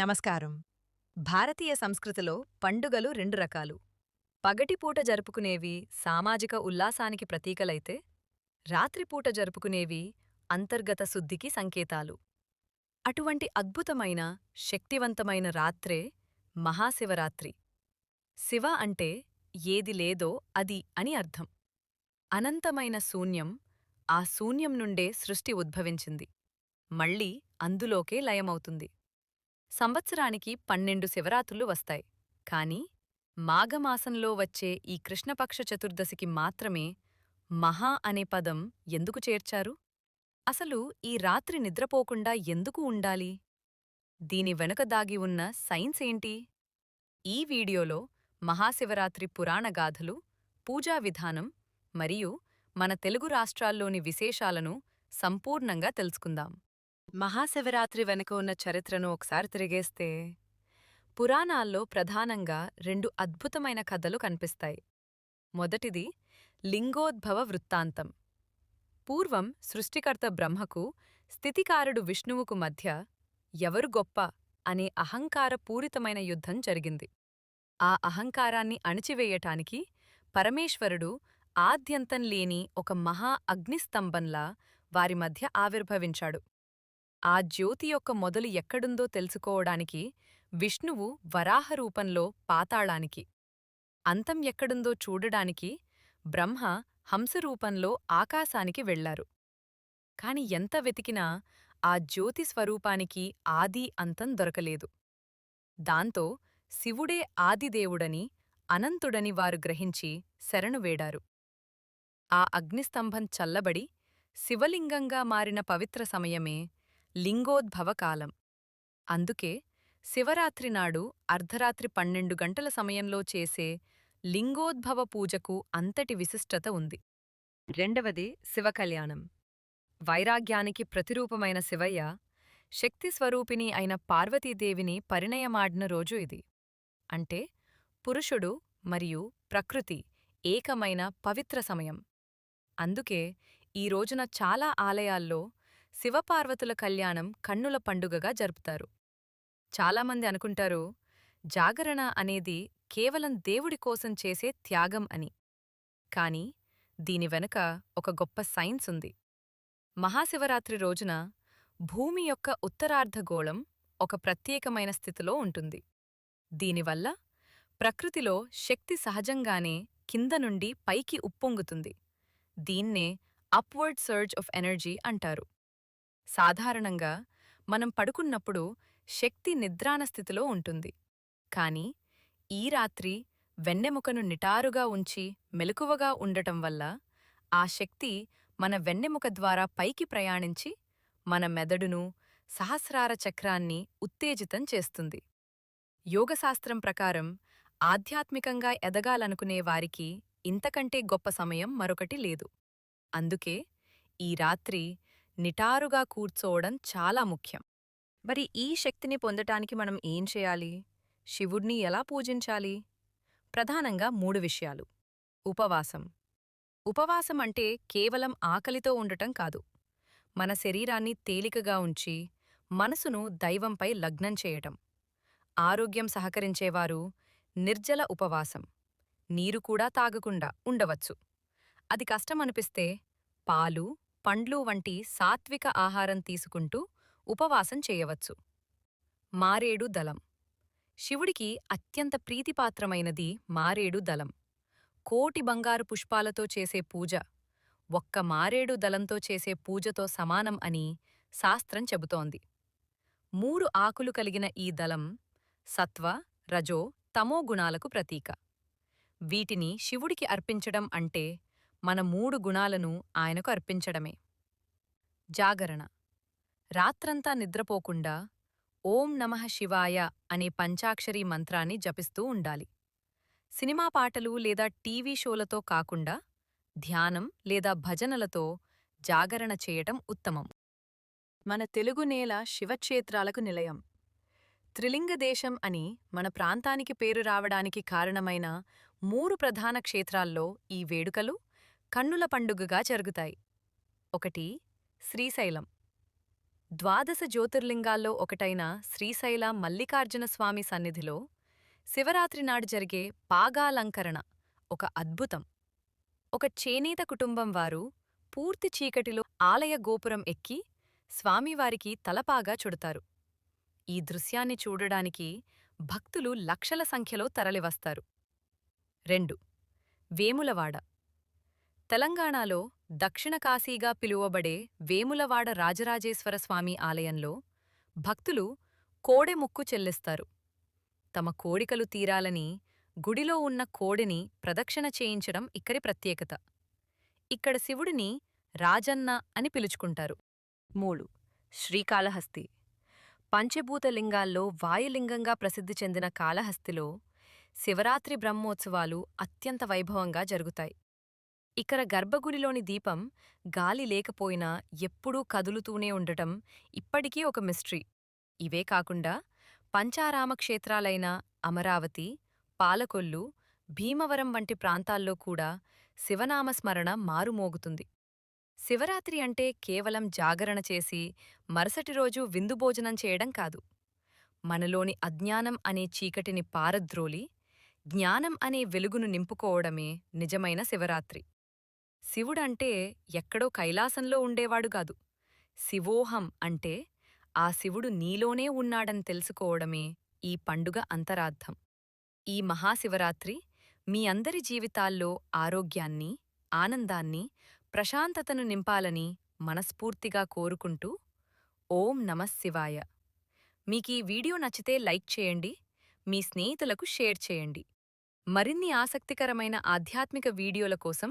నమస్కారం. భారతీయ సంస్కృతిలో పండుగలు రెండు రకాలు. పగటిపూట జరుపుకునేవి సామాజిక ఉల్లాసానికి ప్రతీకలైతే రాత్రిపూట జరుపుకునేవి అంతర్గత శుద్ధికి సంకేతాలు. అటువంటి అద్భుతమైన శక్తివంతమైన రాత్రే మహాశివరాత్రి. శివ అంటే ఏది లేదో అది అని అర్థం. అనంతమైన శూన్యం ఆ శూన్యం నుండే సృష్టి ఉద్భవించింది. మళ్ళీ అందులోకే లయమవుతుంది. సంవత్సరానికి పన్నెండు శివరాత్రులు వస్తాయి. కాని మాఘమాసంలో వచ్చే ఈ కృష్ణపక్ష చతుర్దశికి మాత్రమే మహా అనే పదం ఎందుకు చేర్చారు? అసలు ఈ రాత్రి నిద్రపోకుండా ఎందుకు ఉండాలి? దీని వెనుక దాగి ఉన్న సైన్స్ ఏంటి? ఈ వీడియోలో మహాశివరాత్రి పురాణగాథలు పూజా విధానం మరియు మన తెలుగు రాష్ట్రాల్లోని విశేషాలను సంపూర్ణంగా తెలుసుకుందాం. మహాశివరాత్రి వెనుక ఉన్న చరిత్రను ఒకసారి తిరిగేస్తే పురాణాల్లో ప్రధానంగా రెండు అద్భుతమైన కథలు కనిపిస్తాయి. మొదటిది లింగోద్భవ వృత్తాంతం. పూర్వం సృష్టికర్త బ్రహ్మకు స్థితికారుడు విష్ణువుకు మధ్య ఎవరు గొప్ప అనే అహంకారపూరితమైన యుద్ధం జరిగింది. ఆ అహంకారాన్ని అణిచివేయటానికి పరమేశ్వరుడు ఆద్యంతం లేని ఒక మహా అగ్నిస్తంభంలా వారి మధ్య ఆవిర్భవించాడు. ఆ జ్యోతి యొక్క మొదలు ఎక్కడుందో తెలుసుకోవడానికి విష్ణువు వరాహరూపంలో పాతాళానికి అంతం ఎక్కడుందో చూడడానికి బ్రహ్మ హంసరూపంలో ఆకాశానికి వెళ్ళారు కాని ఎంత వెతికినా ఆ జ్యోతి స్వరూపానికి ఆది అంతం దొరకలేదు. దాంతో శివుడే ఆదిదేవుడని అనంతుడని వారు గ్రహించి శరణువేడారు ఆ అగ్నిస్తంభం చల్లబడి శివలింగంగా మారిన పవిత్ర సమయమే లింగోద్భవకాలం అందుకే శివరాత్రి నాడు అర్ధరాత్రి పన్నెండు గంటల సమయంలో చేసే లింగోద్భవ పూజకు అంతటి విశిష్టత ఉంది. రెండవది శివకళ్యాణం. వైరాగ్యానికి ప్రతిరూపమైన శివయ్య శక్తిస్వరూపిణి అయిన పార్వతీదేవిని పరిణయమాడిన రోజు ఇది. అంటే పురుషుడు మరియు ప్రకృతి ఏకమైన పవిత్ర సమయం. అందుకే ఈ రోజున చాలా ఆలయాల్లో శివపార్వతుల కళ్యాణం కన్నుల పండుగగా జరుపుతారు. చాలామంది అనుకుంటారు జాగరణ అనేది కేవలం దేవుడి కోసం చేసే త్యాగం అని. కాని దీని వెనుక ఒక గొప్ప సైన్స్ ఉంది. మహాశివరాత్రి రోజున భూమి యొక్క ఉత్తరార్ధగోళం ఒక ప్రత్యేకమైన స్థితిలో ఉంటుంది. దీనివల్ల ప్రకృతిలో శక్తి సహజంగానే కింద నుండి పైకి ఉప్పొంగుతుంది. దీన్నే అప్వర్డ్ సర్జ్ ఆఫ్ ఎనర్జీ అంటారు. సాధారణంగా మనం పడుకున్నప్పుడు శక్తి నిద్రాన స్థితిలో ఉంటుంది. కాని ఈ రాత్రి వెన్నెముకను నిటారుగా ఉంచి మెలకువగా ఉండటం వల్ల ఆ శక్తి మన వెన్నెముక ద్వారా పైకి ప్రయాణించి మన మెదడును సహస్రార చక్రాన్ని ఉత్తేజితం చేస్తుంది. యోగశాస్త్రం ప్రకారం ఆధ్యాత్మికంగా ఎదగాలనుకునే వారికి ఇంతకంటే గొప్ప సమయం మరొకటి లేదు. అందుకే ఈ రాత్రి నిటారుగా కూర్చోవడం చాలా ముఖ్యం. మరి ఈ శక్తిని పొందటానికి మనం ఏం చేయాలి? శివుణ్ణి ఎలా పూజించాలి? ప్రధానంగా మూడు విషయాలు. ఉపవాసం. ఉపవాసం అంటే కేవలం ఆకలితో ఉండటం కాదు. మన శరీరాన్ని తేలికగా ఉంచి మనసును దైవంపై లగ్నం చేయటం. ఆరోగ్యం సహకరించేవారు నిర్జల ఉపవాసం. నీరు కూడా తాగకుండా ఉండవచ్చు. అది కష్టమనిపిస్తే పాలు పండ్లు వంటి సాత్విక ఆహారం తీసుకుంటూ ఉపవాసం చేయవచ్చు. మారేడు దళం. శివుడికి అత్యంత ప్రీతిపాత్రమైనది మారేడు దళం. కోటి బంగారు పుష్పాలతో చేసే పూజ ఒక్క మారేడు దళంతో చేసే పూజతో సమానం అని శాస్త్రం చెబుతోంది. మూడు ఆకులు కలిగిన ఈ దళం సత్వ రజో తమో గుణాలకు ప్రతీక. వీటిని శివుడికి అర్పించడం అంటే మన మూడు గుణాలను ఆయనకు అర్పించడమే. జాగరణ. రాత్రంతా నిద్రపోకుండా ఓం నమః శివాయ అనే పంచాక్షరీ మంత్రాన్ని జపిస్తూ ఉండాలి. సినిమా పాటలు లేదా టీవీ షోలతో కాకుండా ధ్యానం లేదా భజనలతో జాగరణ చేయటం ఉత్తమం. మన తెలుగు నేల శివక్షేత్రాలకు నిలయం. త్రిలింగదేశం అని మన ప్రాంతానికి పేరు రావడానికి కారణమైన మూడు ప్రధాన క్షేత్రాల్లో ఈ వేడుకలు కన్నుల పండుగగా జరుగుతాయి. ఒకటి శ్రీశైలం. ద్వాదశ జ్యోతిర్లింగాల్లో ఒకటైన శ్రీశైల మల్లికార్జున స్వామి సన్నిధిలో శివరాత్రి నాడు జరిగే పాగాలంకరణ ఒక అద్భుతం. ఒక చేనేత కుటుంబం వారు పూర్తి చీకటిలో ఆలయ గోపురం ఎక్కి స్వామివారికి తలపాగా చుడతారు. ఈ దృశ్యాన్ని చూడడానికి భక్తులు లక్షల సంఖ్యలో తరలివస్తారు. రెండు వేములవాడ. తెలంగాణలో దక్షిణ కాశీగా పిలువబడే వేములవాడ రాజరాజేశ్వర స్వామి ఆలయంలో భక్తులు కోడె ముక్కు చెల్లిస్తారు. తమ కోడికలు తీరాలని గుడిలో ఉన్న కోడెని ప్రదక్షిణ చేయించడం ఇక్కడి ప్రత్యేకత. ఇక్కడ శివుడిని రాజన్న అని పిలుచుకుంటారు. మూడు. శ్రీకాళహస్తి. పంచభూతలింగాల్లో వాయులింగంగా ప్రసిద్ధి చెందిన కాళహస్తిలో శివరాత్రి బ్రహ్మోత్సవాలు అత్యంత వైభవంగా జరుగుతాయి. ఇక్కడ గర్భగుడిలోని దీపం గాలి లేకపోయినా ఎప్పుడూ కదులుతూనే ఉండటం ఇప్పటికీ ఒక మిస్ట్రీ. ఇవే కాకుండా పంచారామ క్షేత్రాలైన అమరావతి పాలకొల్లు భీమవరం వంటి ప్రాంతాల్లో కూడా శివనామస్మరణ మారుమోగుతుంది. శివరాత్రి అంటే కేవలం జాగరణ చేసి మరుసటి రోజు విందుభోజనం చేయడం కాదు. మనలోని అజ్ఞానం అనే చీకటిని పారద్రోలి జ్ఞానం అనే వెలుగును నింపుకోవడమే నిజమైన శివరాత్రి. శివుడంటే ఎక్కడో కైలాసంలో ఉండేవాడుగాదు శివోహం అంటే ఆ శివుడు నీలోనే ఉన్నాడని తెలుసుకోవడమే ఈ పండుగ అంతరార్థం. ఈ మహాశివరాత్రి మీ అందరి జీవితాల్లో ఆరోగ్యాన్ని ఆనందాన్ని ప్రశాంతతను నింపాలని మనస్ఫూర్తిగా కోరుకుంటూ ఓం నమశివాయ మీకీ వీడియో నచ్చితే లైక్ చేయండి మీ స్నేహితులకు షేర్ చేయండి. మరిన్ని ఆసక్తికరమైన ఆధ్యాత్మిక వీడియోల కోసం